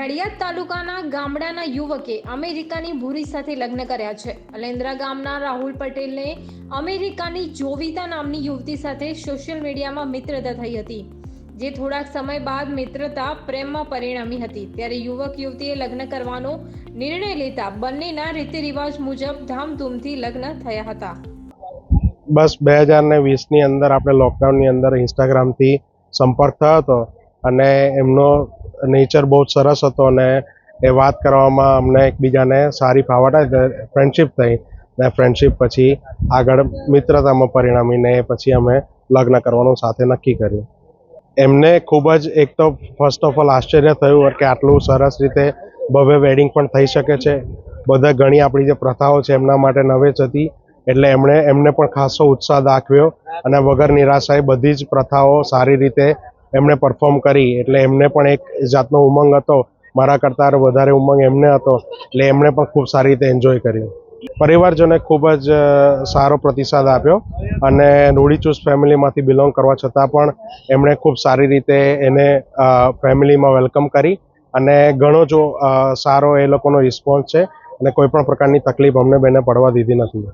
નડિયાદ તાલુકાના ગામડાના યુવકે અમેરિકાની ભૂરી સાથે લગ્ન કર્યા છે. અલેન્દ્રા ગામના રાહુલ પટેલને અમેરિકાની જોવિતા નામની યુવતી સાથે સોશિયલ મીડિયામાં મિત્રતા થઈ હતી, જે થોડાક સમય બાદ મિત્રતા, પ્રેમમાં પરિણમી હતી. ત્યારે યુવક યુવતીએ લગ્ન કરવાનો નિર્ણય લેતા બંનેના રીતિ રિવાજ મુજબ ધામધૂમથી લગ્ન થયા હતા. બસ બે હજાર ને વીસની અંદર આપણે લોકડાઉનની અંદર ઇન્સ્ટાગ્રામથી સંપર્ક થયો હતો. અને એમનો નેચર બહુ જ સરસ હતો અને એ વાત કરવામાં અમને એકબીજાને સારી ફાવટ ફ્રેન્ડશિપ થઈ. ને ફ્રેન્ડશિપ પછી આગળ મિત્રતામાં પરિણમીને પછી અમે લગ્ન કરવાનું સાથે નક્કી કર્યું. એમને ખૂબ જ એક તો ફર્સ્ટ ઓફ ઓલ આશ્ચર્ય થયું કે આટલું સરસ રીતે ભવ્ય વેડિંગ પણ થઈ શકે છે. બધા ઘણી આપણી જે પ્રથાઓ છે એમના માટે નવેચ હતી. એટલે એમણે, એમને પણ ખાસો ઉત્સાહ દાખવ્યો અને વગર નિરાશાએ બધી જ પ્રથાઓ સારી રીતે એમણે પરફોર્મ કરી. એટલે એમને પણ એક જાતનો ઉમંગ હતો. મારા કરતાં વધારે ઉમંગ એમને હતો. એટલે એમણે પણ ખૂબ સારી રીતે એન્જોય કર્યું. પરિવારજોને ખૂબ જ સારો પ્રતિસાદ આપ્યો અને રૂઢીચુસ્ત ફેમિલીમાંથી બિલોંગ કરવા છતાં પણ એમણે ખૂબ સારી રીતે એને ફેમિલીમાં વેલકમ કરી અને ઘણો જો સારો એ લોકોનો રિસ્પોન્સ છે અને કોઈ પણ પ્રકારની તકલીફ અમને બેને પડવા દીધી નથી.